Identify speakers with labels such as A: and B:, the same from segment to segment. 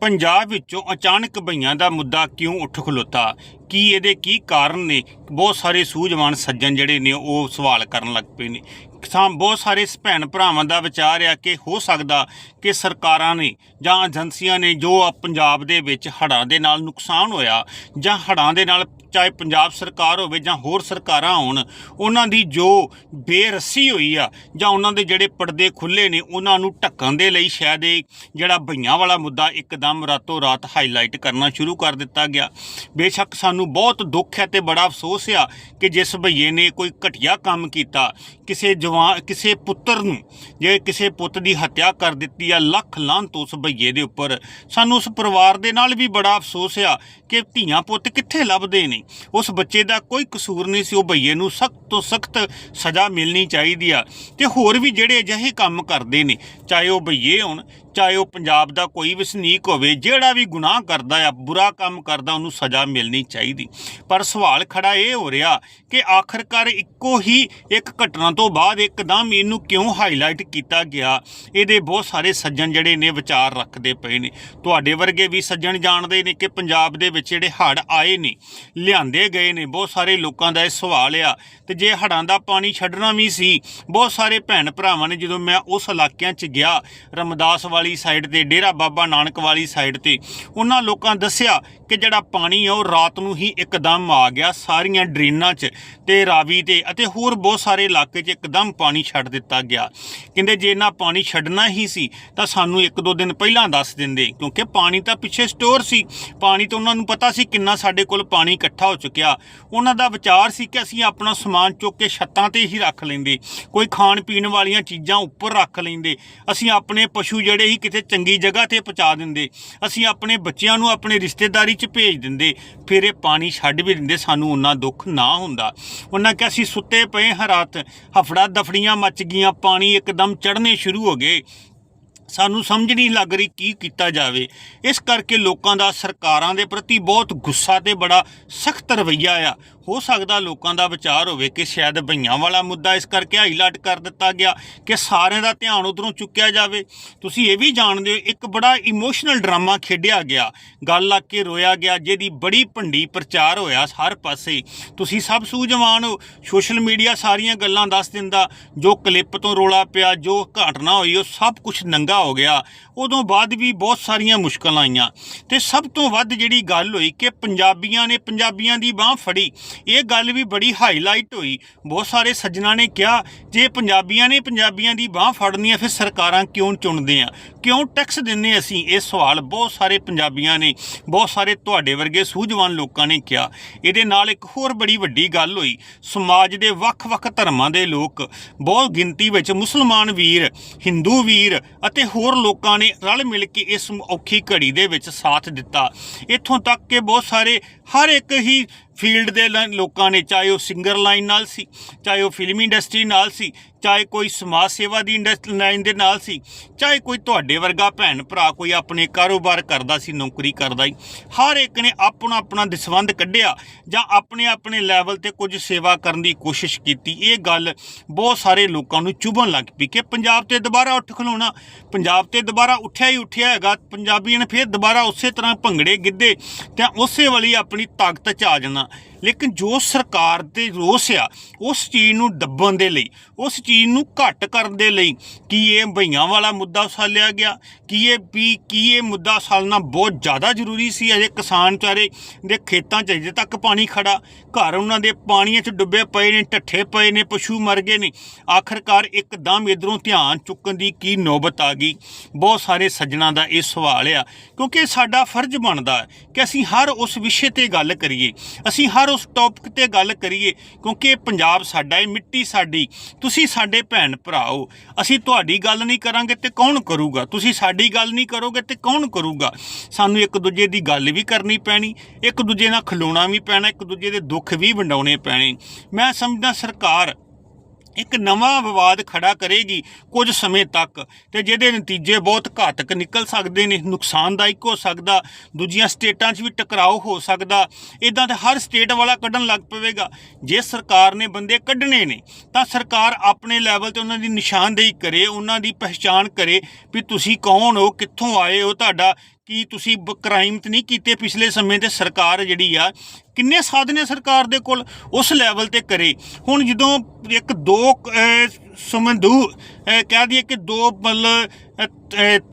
A: ਪੰਜਾਬ ਵਿੱਚੋਂ ਅਚਾਨਕ ਭਈਆਂ ਦਾ ਮੁੱਦਾ ਕਿਉਂ ਉੱਠ ਖਲੋਤਾ? ਕੀ ਇਹਦੇ ਕੀ ਕਾਰਨ ਨੇ? ਬਹੁਤ ਸਾਰੇ ਸੂਝਵਾਨ ਸੱਜਣ ਜਿਹੜੇ ਨੇ ਉਹ ਸਵਾਲ ਕਰਨ ਲੱਗ ਪਏ ਨੇ। ਸਾਂ ਬਹੁਤ ਸਾਰੇ ਭੈਣ ਭਰਾਵਾਂ ਦਾ ਵਿਚਾਰ ਆ ਕਿ ਹੋ ਸਕਦਾ ਕਿ ਸਰਕਾਰਾਂ ਨੇ ਜਾਂ ਏਜੰਸੀਆਂ ਨੇ ਜੋ ਪੰਜਾਬ ਦੇ ਵਿੱਚ ਹੜ੍ਹਾਂ ਦੇ ਨਾਲ ਨੁਕਸਾਨ ਹੋਇਆ ਜਾਂ ਹੜ੍ਹਾਂ ਦੇ ਨਾਲ ਚਾਹੇ ਪੰਜਾਬ ਸਰਕਾਰ ਹੋਵੇ ਜਾਂ ਹੋਰ ਸਰਕਾਰਾਂ ਹੋਣ, ਉਹਨਾਂ ਦੀ ਜੋ ਬੇਰਸੀ ਹੋਈ ਆ ਜਾਂ ਉਹਨਾਂ ਦੇ ਜਿਹੜੇ ਪਰਦੇ ਖੁੱਲੇ ਨੇ, ਉਹਨਾਂ ਨੂੰ ਢੱਕਣ ਦੇ ਲਈ ਸ਼ਾਇਦ ਇਹ ਜਿਹੜਾ ਭਈਆਂ ਵਾਲਾ ਮੁੱਦਾ ਇੱਕਦਮ ਰਾਤੋਂ ਰਾਤ ਹਾਈਲਾਈਟ ਕਰਨਾ ਸ਼ੁਰੂ ਕਰ ਦਿੱਤਾ ਗਿਆ। ਬੇਸ਼ੱਕ ਸਾਨੂੰ ਬਹੁਤ ਦੁੱਖ ਹੈ ਤੇ ਬੜਾ ਅਫਸੋਸ ਆ ਕਿ ਜਿਸ ਭਈਏ ਨੇ ਕੋਈ ਘਟੀਆ ਕੰਮ ਕੀਤਾ, ਕਿਸੇ ਜਵਾਨ, ਕਿਸੇ ਪੁੱਤਰ ਨੂੰ, ਜੇ ਕਿਸੇ ਪੁੱਤ ਦੀ ਹੱਤਿਆ ਕਰ ਦਿੱਤੀ ਆ ਲੱਖ ਲਾਂਤ ਉਸ ਭਈਏ ਦੇ ਉੱਪਰ। ਸਾਨੂੰ ਉਸ ਪਰਿਵਾਰ ਦੇ ਨਾਲ ਵੀ ਬੜਾ ਅਫਸੋਸ ਆ ਕਿ ਧੀਆਂ ਪੁੱਤ ਕਿੱਥੇ ਲੱਭਦੇ ਨੇ? ਉਸ ਬੱਚੇ ਦਾ ਕੋਈ ਕਸੂਰ ਨਹੀਂ ਸੀ, ਉਹ ਭਈਏ ਨੂੰ ਸਖਤ ਤੋਂ ਸਖਤ ਸਜ਼ਾ ਮਿਲਣੀ ਚਾਹੀਦੀ ਆ। ਤੇ ਹੋਰ ਵੀ ਜਿਹੜੇ ਅਜਿਹੇ ਕੰਮ ਕਰਦੇ ਨੇ, ਚਾਹੇ ਉਹ ਭਈਏ ਹੋਣ ਚਾਹੇ ਉਹ ਪੰਜਾਬ ਦਾ ਕੋਈ ਵਸਨੀਕ ਹੋਵੇ, ਜਿਹੜਾ ਵੀ ਗੁਨਾਹ ਕਰਦਾ ਆ, ਬੁਰਾ ਕੰਮ ਕਰਦਾ, ਉਹਨੂੰ ਸਜ਼ਾ ਮਿਲਣੀ ਚਾਹੀਦੀ। ਪਰ ਸਵਾਲ ਖੜਾ ਇਹ ਹੋ ਰਿਹਾ ਕਿ ਆਖਰਕਾਰ ਇੱਕੋ ਹੀ ਇੱਕ ਘਟਨਾ ਤੋਂ ਬਾਅਦ ਇੱਕਦਮ ਇਹਨੂੰ ਕਿਉਂ ਹਾਈਲਾਈਟ ਕੀਤਾ ਗਿਆ? ਇਹਦੇ ਬਹੁਤ ਸਾਰੇ ਸੱਜਣ ਜਿਹੜੇ ਨੇ ਵਿਚਾਰ ਰੱਖਦੇ ਪਏ ਨੇ। ਤੁਹਾਡੇ ਵਰਗੇ ਵੀ ਸੱਜਣ ਜਾਣਦੇ ਨੇ ਕਿ ਪੰਜਾਬ ਦੇ ਵਿੱਚ ਜਿਹੜੇ ਹੜ੍ਹ ਆਏ ਨੇ, ਲਿਆਂਦੇ ਗਏ ਨੇ, ਬਹੁਤ ਸਾਰੇ ਲੋਕਾਂ ਦਾ ਇਹ ਸਵਾਲ ਆ। ਤੇ ਜੇ ਹੜ੍ਹਾਂ ਦਾ ਪਾਣੀ ਛੱਡਣਾ ਵੀ ਸੀ, ਬਹੁਤ ਸਾਰੇ ਭੈਣ ਭਰਾਵਾਂ ਨੇ ਜਦੋਂ ਮੈਂ ਉਸ ਇਲਾਕਿਆਂ 'ਚ ਗਿਆ, ਰਮਦਾਸ ਵਾਲੇ ਸਾਈਡ ਤੇ ਡੇਰਾ ਬਾਬਾ ਨਾਨਕ ਵਾਲੀ ਸਾਈਡ ਤੇ। ਉਹਨਾਂ ਲੋਕਾਂ ਦੱਸਿਆ ਕਿ ਜਿਹੜਾ ਪਾਣੀ ਆ ਉਹ ਰਾਤ ਨੂੰ ਹੀ ਇੱਕਦਮ ਆ ਗਿਆ ਸਾਰੀਆਂ ਡਰੇਨਾਂ 'ਚ ਤੇ ਰਾਵੀ ਤੇ ਅਤੇ ਹੋਰ ਬਹੁਤ ਸਾਰੇ ਇਲਾਕੇ 'ਚ ਇੱਕਦਮ ਪਾਣੀ ਛੱਡ ਦਿੱਤਾ ਗਿਆ। ਕਹਿੰਦੇ ਜੇ ਇਹਨਾਂ ਪਾਣੀ ਛੱਡਣਾ ਹੀ ਸੀ ਤਾਂ ਸਾਨੂੰ ਇੱਕ ਦੋ ਦਿਨ ਪਹਿਲਾਂ ਦੱਸ ਦਿੰਦੇ, ਕਿਉਂਕਿ ਪਾਣੀ ਤਾਂ ਪਿੱਛੇ ਸਟੋਰ ਸੀ। ਪਾਣੀ ਤਾਂ ਉਹਨਾਂ ਨੂੰ ਪਤਾ ਸੀ ਕਿੰਨਾ ਸਾਡੇ ਕੋਲ ਪਾਣੀ ਇਕੱਠਾ ਹੋ ਚੁੱਕਿਆ। ਉਹਨਾਂ ਦਾ ਵਿਚਾਰ ਸੀ ਕਿ ਅਸੀਂ ਆਪਣਾ ਸਮਾਨ ਚੁੱਕ ਕੇ ਛੱਤਾਂ ਤੇ ਹੀ ਰੱਖ ਲੈਂਦੇ। ਕੋਈ ਖਾਣ ਪੀਣ ਵਾਲੀਆਂ ਚੀਜ਼ਾਂ ਉੱਪਰ ਰੱਖ ਲੈਂਦੇ। ਅਸੀਂ ਆਪਣੇ ਪਸ਼ੂ ਜਿਹੜੇ ਹੀ ਕਿਤੇ ਚੰਗੀ ਜਗ੍ਹਾ ਤੇ ਪਹੁੰਚਾ ਦਿੰਦੇ। ਅਸੀਂ ਆਪਣੇ ਬੱਚਿਆਂ ਨੂੰ, ਆਪਣੇ ਰਿਸ਼ਤੇਦਾਰੀ 'ਚ ਭੇਜ ਦਿੰਦੇ, ਫਿਰ ਇਹ ਪਾਣੀ ਛੱਡ ਵੀ ਦਿੰਦੇ, ਸਾਨੂੰ ਉਹਨਾਂ ਦੁੱਖ ਨਾ ਹੁੰਦਾ। ਉਹਨਾਂ ਕਿਹਾ, ਅਸੀਂ ਸੁੱਤੇ ਪਏ ਹਾਂ ਰਾਤ, ਹਫੜਾ ਦਫੜੀਆਂ ਮੱਚ ਗਈਆਂ, ਪਾਣੀ ਇੱਕਦਮ ਚੜ੍ਹਨੇ ਸ਼ੁਰੂ ਹੋ ਗਏ। ਸਾਨੂੰ ਸਮਝ ਨਹੀਂ ਲੱਗ ਰਹੀ ਕੀ ਕੀਤਾ ਜਾਵੇ। ਇਸ ਕਰਕੇ ਲੋਕਾਂ ਦਾ ਸਰਕਾਰਾਂ ਦੇ ਪ੍ਰਤੀ ਬਹੁਤ ਗੁੱਸਾ ਤੇ ਬੜਾ ਸਖਤ ਰਵੱਈਆ ਆ। ਹੋ ਸਕਦਾ ਲੋਕਾਂ ਦਾ ਵਿਚਾਰ ਹੋਵੇ ਕਿ ਸ਼ਾਇਦ ਭਈਆਂ ਵਾਲਾ ਮੁੱਦਾ ਇਸ ਕਰਕੇ ਹਾਈਲਾਈਟ ਕਰ ਦਿੱਤਾ ਗਿਆ ਕਿ ਸਾਰਿਆਂ ਦਾ ਧਿਆਨ ਉਧਰੋਂ ਚੁੱਕਿਆ ਜਾਵੇ। ਤੁਸੀਂ ਇਹ ਵੀ ਜਾਣਦੇ ਹੋ, ਇੱਕ ਬੜਾ ਇਮੋਸ਼ਨਲ ਡਰਾਮਾ ਖੇਡਿਆ ਗਿਆ। ਗੱਲ ਆ ਕੇ ਰੋਇਆ ਗਿਆ, ਜਿਹਦੀ ਬੜੀ ਭੰਡੀ ਪ੍ਰਚਾਰ ਹੋਇਆ ਹਰ ਪਾਸੇ। ਤੁਸੀਂ ਸਭ ਸੂਝਵਾਨ ਹੋ। ਸੋਸ਼ਲ ਮੀਡੀਆ ਸਾਰੀਆਂ ਗੱਲਾਂ ਦੱਸ ਦਿੰਦਾ। ਜੋ ਕਲਿੱਪ ਤੋਂ ਰੋਲਾ ਪਿਆ, ਜੋ ਘਟਨਾ ਹੋਈ, ਉਹ ਸਭ ਕੁਝ ਨੰਗਾ ਹੋ ਗਿਆ। ਉਦੋਂ ਬਾਅਦ ਵੀ ਬਹੁਤ ਸਾਰੀਆਂ ਮੁਸ਼ਕਲਾਂ ਆਈਆਂ। ਤੇ ਸਭ ਤੋਂ ਵੱਧ ਜਿਹੜੀ ਗੱਲ ਹੋਈ ਕਿ ਪੰਜਾਬੀਆਂ ਨੇ ਪੰਜਾਬੀਆਂ ਦੀ ਬਾਹ ਫੜੀ। ਇਹ ਗੱਲ ਵੀ ਬੜੀ ਹਾਈਲਾਈਟ ਹੋਈ। ਬਹੁਤ ਸਾਰੇ ਸੱਜਣਾ ਨੇ ਕਿਹਾ, ਜੇ ਪੰਜਾਬੀਆਂ ਨੇ ਪੰਜਾਬੀਆਂ ਦੀ ਬਾਹ ਫੜਨੀ ਹੈ, ਫਿਰ ਸਰਕਾਰਾਂ ਕਿਉਂ ਚੁਣਦੇ ਆ? ਕਿਉਂ ਟੈਕਸ ਦਿੰਨੇ ਅਸੀਂ? ਇਹ ਸਵਾਲ ਬਹੁਤ ਸਾਰੇ ਪੰਜਾਬੀਆਂ ਨੇ, ਬਹੁਤ ਸਾਰੇ ਤੁਹਾਡੇ ਵਰਗੇ ਸੂਝਵਾਨ ਲੋਕਾਂ ਨੇ ਕਿਹਾ। ਇਹਦੇ ਨਾਲ ਇੱਕ ਹੋਰ ਬੜੀ ਵੱਡੀ ਗੱਲ ਹੋਈ। ਸਮਾਜ ਦੇ ਵੱਖ-ਵੱਖ ਧਰਮਾਂ ਦੇ ਲੋਕ, ਬਹੁਤ ਗਿਣਤੀ ਵਿੱਚ ਮੁਸਲਮਾਨ ਵੀਰ, ਹਿੰਦੂ ਵੀਰ ਅਤੇ ਹੋਰ ਲੋਕਾਂ ਨੇ ਰਲ ਮਿਲ ਕੇ ਇਸ ਔਖੀ ਘੜੀ ਦੇ ਵਿੱਚ ਸਾਥ ਦਿੱਤਾ। ਇੱਥੋਂ ਤੱਕ ਕਿ ਬਹੁਤ ਸਾਰੇ, ਹਰ ਇੱਕ ਹੀ ਫੀਲਡ ਦੇ ਲ- ਲੋਕਾਂ ਨੇ, ਚਾਹੇ ਉਹ ਸਿੰਗਰ ਲਾਈਨ ਨਾਲ ਸੀ, ਚਾਹੇ ਉਹ ਫਿਲਮੀ ਇੰਡਸਟਰੀ ਨਾਲ ਸੀ ਚਾਹੇ ਕੋਈ ਸਮਾਜ ਸੇਵਾ ਦੀ ਇੰਡਸਟਰੀ ਲਾਈਨ ਦੇ ਨਾਲ ਸੀ, ਚਾਹੇ ਕੋਈ ਤੁਹਾਡੇ ਵਰਗਾ ਭੈਣ ਭਰਾ ਕੋਈ ਆਪਣੇ ਕਾਰੋਬਾਰ ਕਰਦਾ ਸੀ, ਨੌਕਰੀ ਕਰਦਾ ਹੀ ਹਰ ਇੱਕ ਨੇ ਆਪਣਾ ਆਪਣਾ ਦਸਵੰਧ ਕੱਢਿਆ ਜਾਂ ਆਪਣੇ ਆਪਣੇ ਲੈਵਲ ਤੇ ਕੁਝ ਸੇਵਾ ਕਰਨ ਦੀ ਕੋਸ਼ਿਸ਼ ਕੀਤੀ। ਇਹ ਗੱਲ ਬਹੁਤ ਸਾਰੇ ਲੋਕਾਂ ਨੂੰ ਚੁਭਣ ਲੱਗ ਪਈ ਕਿ ਪੰਜਾਬ ਤੇ ਦੁਬਾਰਾ ਉੱਠ ਖਲੋਣਾ, ਪੰਜਾਬ ਤੇ ਦੁਬਾਰਾ ਉੱਠਿਆ ਹੀ ਉੱਠਿਆ ਹੈਗਾ, ਪੰਜਾਬੀਆਂ ਨੇ ਫਿਰ ਦੁਬਾਰਾ ਉਸੇ ਤਰ੍ਹਾਂ ਭੰਗੜੇ ਗਿੱਧੇ ਤੇ ਉਸੇ ਵਾਲੀ ਆਪਣੀ ਤਾਕਤ ਚ ਆ ਜਾਣਾ। ਲੇਕਿਨ ਜੋ ਸਰਕਾਰ ਤੇ ਰੋਸ ਆ, ਉਸ ਚੀਜ਼ ਨੂੰ ਦੱਬਣ ਦੇ ਲਈ, ਉਸ ਚੀਜ਼ ਨੂੰ ਘੱਟ ਕਰਨ ਦੇ ਲਈ ਕੀ ਇਹ ਭਈਆਂ ਵਾਲਾ ਮੁੱਦਾ ਉਸਾਲਿਆ ਗਿਆ? ਕੀ ਇਹ ਵੀ, ਕੀ ਇਹ ਮੁੱਦਾ ਉਸਾਲਣਾ ਬਹੁਤ ਜ਼ਿਆਦਾ ਜ਼ਰੂਰੀ ਸੀ? ਅਜੇ ਕਿਸਾਨ ਵਿਚਾਰੇ ਦੇ ਖੇਤਾਂ 'ਚ ਅਜੇ ਤੱਕ ਪਾਣੀ ਖੜਾ, ਘਰ ਉਹਨਾਂ ਦੇ ਪਾਣੀਆਂ 'ਚ ਡੁੱਬੇ ਪਏ ਨੇ, ਢੱਠੇ ਪਏ ਨੇ, ਪਸ਼ੂ ਮਰ ਗਏ ਨੇ। ਆਖਰਕਾਰ ਇੱਕਦਮ ਇਧਰੋਂ ਧਿਆਨ ਚੁੱਕਣ ਦੀ ਕੀ ਨੌਬਤ ਆ ਗਈ? ਬਹੁਤ ਸਾਰੇ ਸੱਜਣਾ ਦਾ ਇਹ ਸਵਾਲ ਆ, ਕਿਉਂਕਿ ਸਾਡਾ ਫਰਜ਼ ਬਣਦਾ ਕਿ ਅਸੀਂ ਹਰ ਉਸ ਵਿਸ਼ੇ ਤੇ ਗੱਲ ਕਰੀਏ। ਅਸੀਂ ਹਰ ਉਸ ਟੌਪਿਕ ਤੇ ਗੱਲ ਕਰੀਏ, ਕਿਉਂਕਿ ਇਹ ਪੰਜਾਬ ਸਾਡਾ ਹੈ, ਮਿੱਟੀ ਸਾਡੀ, ਤੁਸੀਂ ਸਾਡੇ ਭੈਣ ਭਰਾ ਹੋ, ਅਸੀਂ ਤੁਹਾਡੀ ਗੱਲ ਨਹੀਂ ਕਰਾਂਗੇ ਤੇ ਕੌਣ ਕਰੂਗਾ? ਤੁਸੀਂ ਸਾਡੀ ਗੱਲ ਨਹੀਂ ਕਰੋਗੇ ਤੇ ਕੌਣ ਕਰੂਗਾ? ਸਾਨੂੰ ਇੱਕ ਦੂਜੇ ਦੀ ਗੱਲ ਵੀ ਕਰਨੀ ਪੈਣੀ, ਇੱਕ ਦੂਜੇ ਨਾਲ ਖਲੋਣਾ ਵੀ ਪੈਣਾ, ਇੱਕ ਦੂਜੇ ਦੇ ਦੁੱਖ ਵੀ ਵੰਡਾਉਣੇ ਪੈਣੇ। ਮੈਂ ਸਮਝਦਾ ਸਰਕਾਰ ਇੱਕ ਨਵਾਂ ਵਿਵਾਦ ਖੜਾ ਕਰੇਗੀ ਕੁਝ ਸਮੇਂ ਤੱਕ ਤੇ ਜਿਹਦੇ ਨਤੀਜੇ ਬਹੁਤ ਘਾਤਕ ਨਿਕਲ ਸਕਦੇ ਨੇ, ਨੁਕਸਾਨਦਾਇਕ ਹੋ ਸਕਦਾ, ਦੂਜੀਆਂ ਸਟੇਟਾਂ 'ਚ ਵੀ ਟਕਰਾਓ ਹੋ ਸਕਦਾ ਇਦਾਂ ਤੇ ਹਰ ਸਟੇਟ ਵਾਲਾ ਕੱਢਣ ਲੱਗ ਪਵੇਗਾ। ਜੇ ਸਰਕਾਰ ਨੇ ਬੰਦੇ ਕੱਢਣੇ ਨੇ, ਤਾਂ ਸਰਕਾਰ ਆਪਣੇ ਲੈਵਲ ਤੇ ਉਹਨਾਂ ਦੀ ਨਿਸ਼ਾਨਦੇਹੀ ਕਰੇ, ਉਹਨਾਂ ਦੀ ਪਹਿਚਾਣ ਕਰੇ ਵੀ ਤੁਸੀਂ ਕੌਣ ਹੋ, ਕਿੱਥੋਂ ਆਏ ਹੋ, ਤੁਹਾਡਾ ਕਿ ਤੁਸੀਂ ਕ੍ਰਾਈਮ ਤੇ ਨਹੀਂ ਕੀਤੇ ਪਿਛਲੇ ਸਮੇਂ ਤੇ ਸਰਕਾਰ ਜਿਹੜੀ ਆ ਕਿੰਨੇ ਸਾਧਨ ਹੈ ਸਰਕਾਰ ਦੇ ਕੋਲ ਉਸ ਲੈਵਲ ਤੇ ਕਰੇ। ਹੁਣ ਜਦੋਂ ਇੱਕ ਦੋ ਅਹ, ਸਮੰਦੂ ਕਹਿ ਦਈਏ ਕਿ ਦੋ ਮਤਲਬ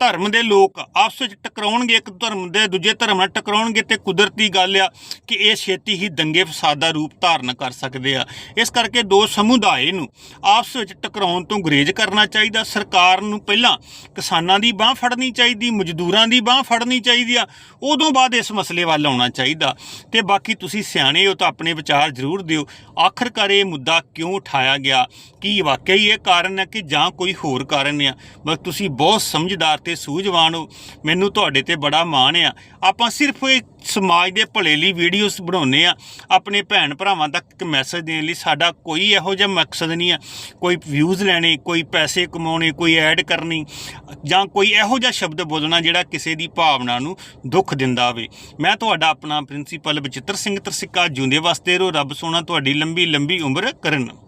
A: ਧਰਮ ਦੇ ਲੋਕ ਆਪਸ ਵਿੱਚ ਟਕਰਾਉਣਗੇ, ਇੱਕ ਧਰਮ ਦੇ ਦੂਜੇ ਧਰਮ ਨਾਲ ਟਕਰਾਉਣਗੇ ਤੇ ਕੁਦਰਤੀ ਗੱਲ ਆ ਕਿ ਇਹ ਛੇਤੀ ਹੀ ਦੰਗੇ ਫਸਾਦ ਦਾ ਰੂਪ ਧਾਰਨ ਕਰ ਸਕਦੇ ਆ। ਇਸ ਕਰਕੇ ਦੋ ਸਮੁਦਾਇ ਨੂੰ ਆਪਸ ਵਿੱਚ ਟਕਰਾਉਣ ਤੋਂ ਗੁਰੇਜ਼ ਕਰਨਾ ਚਾਹੀਦਾ। ਸਰਕਾਰ ਨੂੰ ਪਹਿਲਾਂ ਕਿਸਾਨਾਂ ਦੀ ਬਾਹ ਫੜਨੀ ਚਾਹੀਦੀ, ਮਜ਼ਦੂਰਾਂ ਦੀ ਬਾਹ ਫੜਨੀ ਚਾਹੀਦੀ ਆ। ਉਦੋਂ ਬਾਅਦ ਇਸ ਮਸਲੇ ਵੱਲ ਆਉਣਾ ਚਾਹੀਦਾ। ਤੇ ਬਾਕੀ ਤੁਸੀਂ ਸਿਆਣੇ ਹੋ ਤਾਂ ਆਪਣੇ ਵਿਚਾਰ ਜ਼ਰੂਰ ਦਿਓ। ਆਖਰਕਾਰ ਇਹ ਮੁੱਦਾ ਕਿਉਂ ਉਠਾਇਆ ਗਿਆ? ਕੀ ਵਾਕਈ ਇਹ ਕਾਰਨ ਹੈ ਕਿ ਜਾਂ ਕੋਈ ਹੋਰ ਕਾਰਨ ਆ। ਬਸ ਤੁਸੀਂ ਬਹੁਤ ਸਮਝਦਾਰ ਤੇ ਸੂਝਵਾਨ ਹੋ। ਮੈਨੂੰ ਤੁਹਾਡੇ ਤੇ ਬੜਾ ਮਾਣ ਆ। ਆਪਾਂ ਸਿਰਫ ਇਹ ਸਮਾਜ ਦੇ ਭਲੇ ਲਈ ਵੀਡੀਓਜ਼ ਬਣਾਉਂਦੇ ਆ। ਆਪਣੇ ਭੈਣ ਭਰਾਵਾਂ ਤੱਕ ਇੱਕ ਮੈਸੇਜ ਦੇਣ ਲਈ ਸਾਡਾ ਕੋਈ ਇਹੋ ਜਿਹਾ ਮਕਸਦ ਨਹੀਂ ਆ। ਕੋਈ ਵਿਊਜ਼ ਲੈਣੇ, ਕੋਈ ਪੈਸੇ ਕਮਾਉਣੇ, ਕੋਈ ਐਡ ਕਰਨੀ ਜਾਂ ਕੋਈ ਇਹੋ ਜਿਹਾ ਸ਼ਬਦ ਬੋਲਣਾ ਜਿਹੜਾ ਕਿਸੇ ਦੀ ਭਾਵਨਾ ਨੂੰ ਦੁੱਖ ਦਿੰਦਾ ਹੋਵੇ। ਮੈਂ ਤੁਹਾਡਾ ਆਪਣਾ ਪ੍ਰਿੰਸੀਪਲ ਬਚਿੱਤਰ ਸਿੰਘ ਤਰਸਿੱਕਾ, ਜਿਉਂਦੇ ਵਾਸਤੇ ਰਹੋ ਰੱਬ ਸੋਨਾ ਤੁਹਾਡੀ ਲੰਬੀ ਲੰਬੀ ਉਮਰ ਕਰਨ।